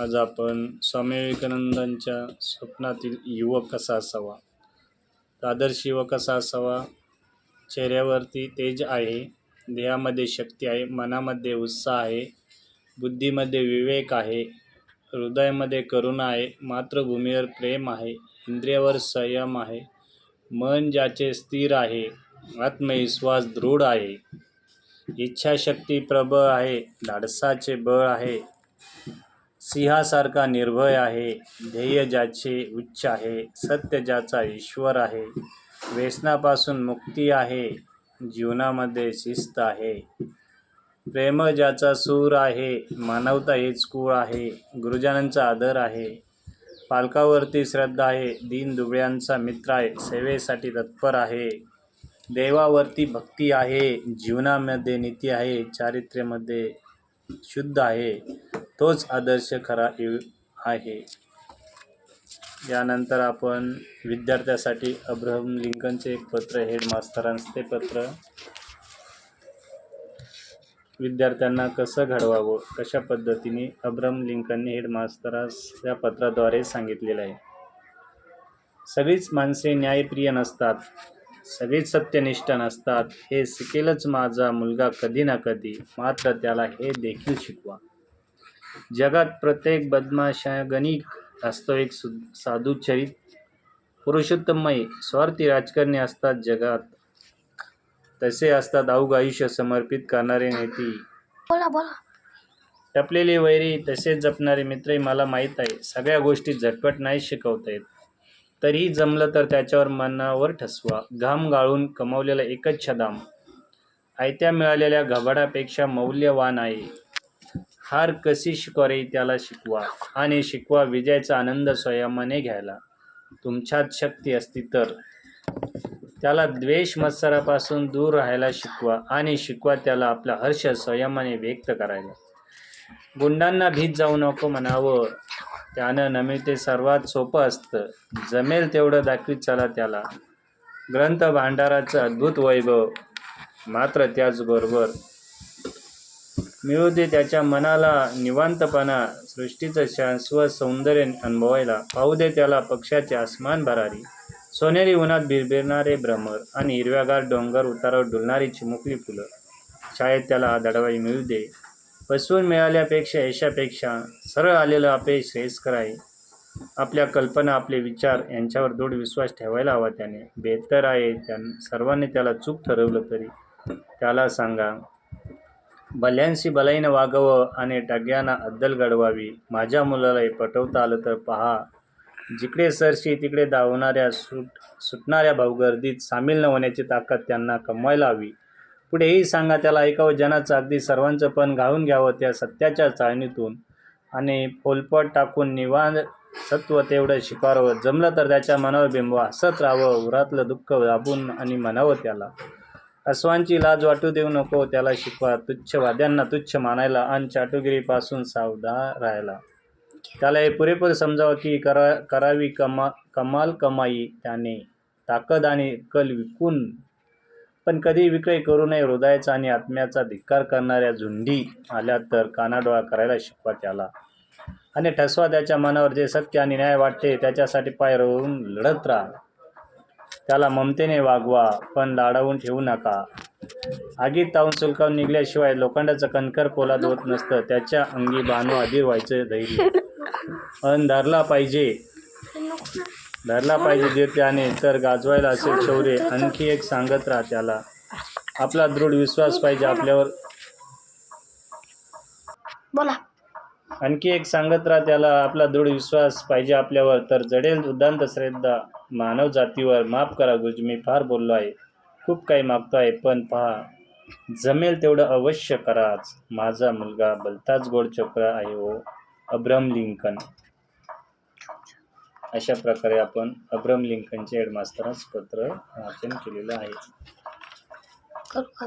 आज आपण स्वामी विवेकानंदांच्या स्वप्नातील युवक कसा असावा? आदर्श युवक कसा असावा? चेहऱ्यावरती तेज आहे देहामध्ये शक्ती आहे मनामध्ये उत्साह आहे बुद्धीमध्ये विवेक आहे हृदयामध्ये करुणा आहे मातृभूमीवर प्रेम आहे इंद्रियावर संयम आहे मन ज्याचे स्थिर आहे आत्मविश्वास दृढ आहे इच्छाशक्ती प्रबळ आहे धाडसाचे बळ आहे सिंहासारखा निर्भय आहे ध्येय ज्याचे उच्च आहे सत्य ज्याचा ईश्वर आहे व्यसनापासून मुक्ती आहे जीवनामध्ये शिस्त आहे. प्रेम ज्याचा सूर आहे मानवता हेच कूळ आहे गुरुजनांचा आदर आहे. पालकावरती श्रद्धा आहे दीन दुबळ्यांचा मित्र आहे सेवेसाठी तत्पर आहे. देवावरती भक्ती आहे जीवनामध्ये नीती आहे चारित्र्यामध्ये शुद्ध आहे. तोच आदर्श खरा यु आहे. यानंतर आपण विद्यार्थ्यासाठी अब्राहम लिंकनचे एक पत्र हेडमास्तरांचं ते पत्र. विद्यार्थ्यांना कसं घडवावं? कशा पद्धतीने? अब्राहम लिंकनने हेडमास्तरास या पत्राद्वारे सांगितलेलं आहे. सगळीच माणसे न्यायप्रिय नसतात. सगळीच सत्यनिष्ठ नसतात. हे शिकेलच माझा मुलगा कधी ना कधी मात्र त्याला हे देखील शिकवा. जगात प्रत्येक बदमाशागणिक वास्तविक सु साधुचरित पुरुषोत्तमय स्वार्थी राजकारणी असतात जगात. तसे असतात अवघ आयुष्य समर्पित करणारे नेती. बोला बोला. टपलेले वैरी तसेच जपणारे मित्रही मला माहीत आहे. सगळ्या गोष्टी झटपट नाही शिकवता येत. तरीही जमलं तर त्याच्यावर मनावर ठसवा. घाम गाळून कमावलेला एकच छदाम. आयत्या मिळालेल्या घबाडापेक्षा मौल्यवान आहे. हार कशी शिकवारे त्याला शिकवा आणि शिकवा विजयाचा आनंद स्वयंमाने घ्यायला. तुमच्यात शक्ती असती तर. त्याला द्वेष मत्सरापासून दूर राहायला शिकवा आणि शिकवा त्याला आपला हर्ष संयमाने व्यक्त करायला. गुंडांना भीत जाऊ नको म्हणावं. त्यानं नमिते सर्वात सोपं असतं. जमेल तेवढं दाखवीत चला त्याला. ग्रंथ भांडाराचं अद्भुत वैभव. मात्र त्याचबरोबर मिळू दे त्याच्या मनाला निवांतपणा सृष्टीचं शाश्वत सौंदर्य अनुभवायला. पाहू दे त्याला पक्षाचे आसमान भरारी. सोनेरी उन्हात बिरबिरणारे भ्रमर आणि हिरव्यागार डोंगर उतारावर डुलणारी चिमुकली फुलं. शाळेत त्याला दडवाई मिळू दे. पसवून मिळाल्यापेक्षा यशापेक्षा सरळ आलेलं अपयश श्रेयस्कर आहे. आपल्या कल्पना आपले विचार यांच्यावर दृढ विश्वास ठेवायला हवा त्याने. बेहतर आहे त्या सर्वांनी त्याला चूक ठरवलं तरी. त्याला सांगा भल्यांशी भलाईनं वागावं आणि टग्यांना अद्दल घडवावी. माझ्या मुलाला हे पटवता आलं तर पहा. जिकडे सरशी तिकडे धावणाऱ्या सुट सुटणाऱ्या भाऊगर्दीत सामील न होण्याची ताकद त्यांना कमवायला हवी. पुढेही सांगा त्याला ऐकावं जनाचं अगदी सर्वांचं पण घालून घ्यावं त्या सत्याच्या चाळणीतून. आणि फोलपट टाकून निवांत सत्व तेवढं शिकारावं. जमलं तर त्याच्या मनावर बिंब हसत राहावं उरातलं दुःख दाबून आणि म्हणावं त्याला. अस्वांची लाज वाटू देऊ नको त्याला शिकवा. तुच्छ वाद्यांना तुच्छ मानायला आणि चाटुगिरीपासून सावधा राहायला. त्याला हे पुरेपूर समजावं की करा करावी कमा कमाल कमाई त्याने. ताकद आणि कल विकून पण कधी विक्रय करू नये हृदयाचा आणि आत्म्याचा धिक्कार करणाऱ्या झुंडी आल्या तर कानाडोळा करायला शिकवा त्याला. आणि ठसवा त्याच्या मनावर जे सत्य आणि न्याय वाटते त्याच्यासाठी पाय रोवून लढत राहा. त्याला ममतेने वागवा पण लाडावून ठेवू नका. आगीत तावून सुलकावून निघल्याशिवाय लोखंडाचं कणकर पोलाद होत नसतं. त्याच्या अंगी बाणू अधीर व्हायचं धैर्य. अन धरला पाहिजे. धरला पाहिजे जे त्याने तर गाजवायला असेल शौर्य. आणखी एक सांगत राहा त्याला. आपला दृढ विश्वास पाहिजे आपल्यावर. बोला. आणखी एक सांगत राहा त्याला आपला दृढ विश्वास पाहिजे आपल्यावर. तर जडेल उदांत श्रद्धा. मानव जातीवर माफ करा गुरुजी मी फार बोललो आहे. खूप काही मागतो आहे पण पहा जमेल तेवढं अवश्य कराच माझा मुलगा भलताच गोड चक्र आहे हो अब्रम लिंकन. अशा प्रकारे आपण अब्रम लिंकनचे हेडमास्तरास पत्र वाचन केलेलं आहे. करू का